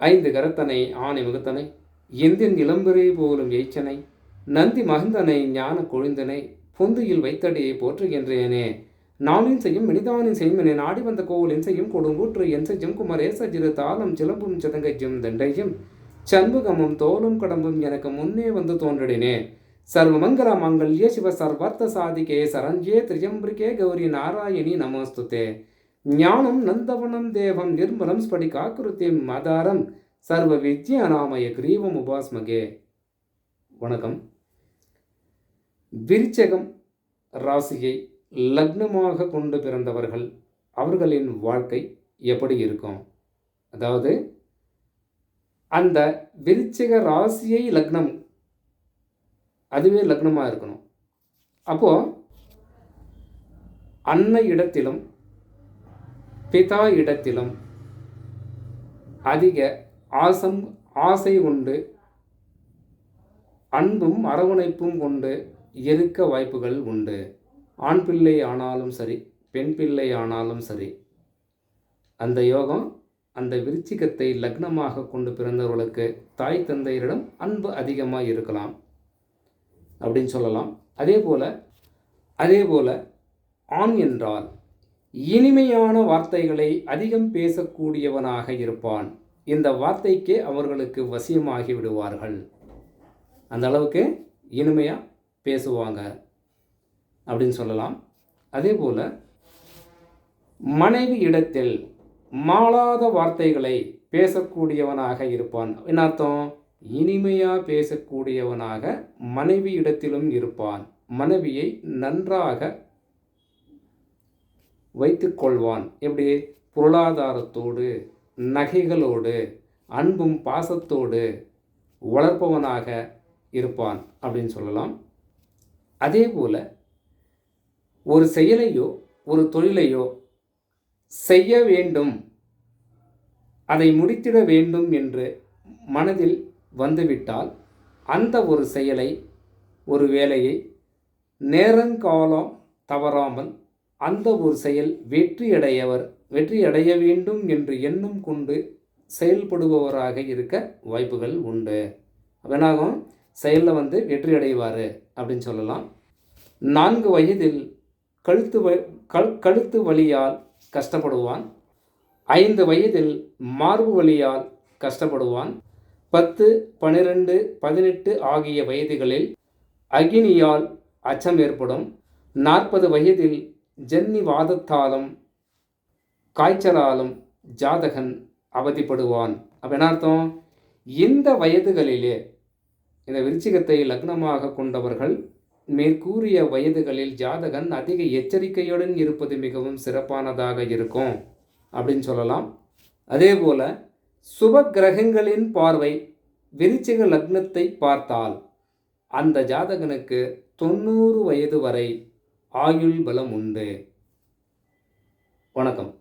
ஐந்து கரத்தனை ஆணை முகத்தனை எந்தின் இளம்பெறை போலும் எய்ச்சனை நந்தி மகந்தனை ஞான கொழுந்தனை பொந்தியில் வைத்தடியை போற்றுகின்றேனே. நாளின் செய்யும் மினிதானின் செய்யும் என நாடி வந்த கோவிலின் செய்யும் கொடுங்கூற்று என் செய்யும் குமரேச ஜிரு தாளம் சிலம்பும் சிதங்கஜும் தண்டையும் சண்முகமும் தோலும் கடம்பும் எனக்கு முன்னே வந்து தோன்றினே சர்வமங்கல மங்கல்ய சிவ சர்வார்த்த சாதிகே சரஞ்சே திரியம்பிரிகே கௌரி நாராயணி நமோஸ்துதே. ஞானம் நந்தவனம் தேவம் நிர்மலம் ஸ்படிகாக்கிருத்திம் மதாரம். சர்வ வித்யாநாமய கிரீவம் உபாஸ்மகே. வணக்கம். விருச்சகம் ராசியை லக்னமாக கொண்டு பிறந்தவர்கள் அவர்களின் வாழ்க்கை எப்படி இருக்கும்? அதாவது அந்த விருச்சக ராசியை லக்னம் அதுவே லக்னமாக இருக்கணும். அப்போது அன்னை இடத்திலும் பிதா இடத்திலும் அதிக ஆசம் ஆசை கொண்டு அன்பும் அரவணைப்பும் கொண்டு இருக்க வாய்ப்புகள் உண்டு. ஆண் பிள்ளை ஆனாலும் சரி பெண் பிள்ளை ஆனாலும் சரி அந்த யோகம் அந்த விருச்சிகத்தை லக்னமாக கொண்டு பிறந்தவர்களுக்கு தாய் தந்தையரிடம் அன்பு அதிகமாக இருக்கலாம் அப்படின்னு சொல்லலாம். அதே போல் அதே போல் ஆண் என்றால் இனிமையான வார்த்தைகளை அதிகம் பேசக்கூடியவனாக இருப்பான். இந்த வார்த்தைக்கே அவர்களுக்கு வசியமாகி விடுவார்கள். அந்த அளவுக்கு இனிமையாக பேசுவாங்க அப்படின்னு சொல்லலாம். அதே போல் மனைவி இடத்தில் மாளாத வார்த்தைகளை பேசக்கூடியவனாக இருப்பான். என்ன அர்த்தம்? இனிமையாக பேசக்கூடியவனாக மனைவி இடத்திலும் இருப்பான். மனைவியை நன்றாக வைத்துக்கொள்வான். எப்படி? பொருளாதாரத்தோடு நகைகளோடு அன்பும் பாசத்தோடு வளர்ப்பவனாக இருப்பான் அப்படின்னு சொல்லலாம். அதே போல் ஒரு செயலையோ ஒரு தொழிலையோ செய்ய வேண்டும். அதை முடித்திட வேண்டும் என்று மனதில் வந்துவிட்டால் அந்த ஒரு செயலை ஒரு வேலையை நேரங்காலம் தவறாமல் அந்த ஒரு செயல் வெற்றியடையவர் வெற்றியடைய வேண்டும் என்று எண்ணம் கொண்டு செயல்படுபவராக இருக்க வாய்ப்புகள் உண்டு. வேணாகும் செயலில் வந்து வெற்றி அடைவார் அப்படின்னு சொல்லலாம். நான்கு வயதில் கழுத்து வ கழுத்து வழியால் கஷ்டப்படுவான். ஐந்து வயதில் மார்பு வழியால் கஷ்டப்படுவான். பத்து பனிரெண்டு பதினெட்டு ஆகிய வயதுகளில் அக்னியால் அச்சம் ஏற்படும். நாற்பது வயதில் ஜன்னி வாதத்தாலும் காய்ச்சலாலும் ஜாதகன் அவதிப்படுவான். அப்போ என்ன அர்த்தம்? இந்த வயதுகளிலே இந்த விருச்சிகத்தை லக்னமாக கொண்டவர்கள் மேற்கூறிய வயதுகளில் ஜாதகன் அதிக எச்சரிக்கையுடன் இருப்பது மிகவும் சிறப்பானதாக இருக்கும் அப்படின்னு சொல்லலாம். அதே போல் சுப கிரகங்களின் பார்வை விருச்சிக லக்னத்தை பார்த்தால் அந்த ஜாதகனுக்கு தொண்ணூறு வயது வரை ஆயுள் பலம் உண்டு. வணக்கம்.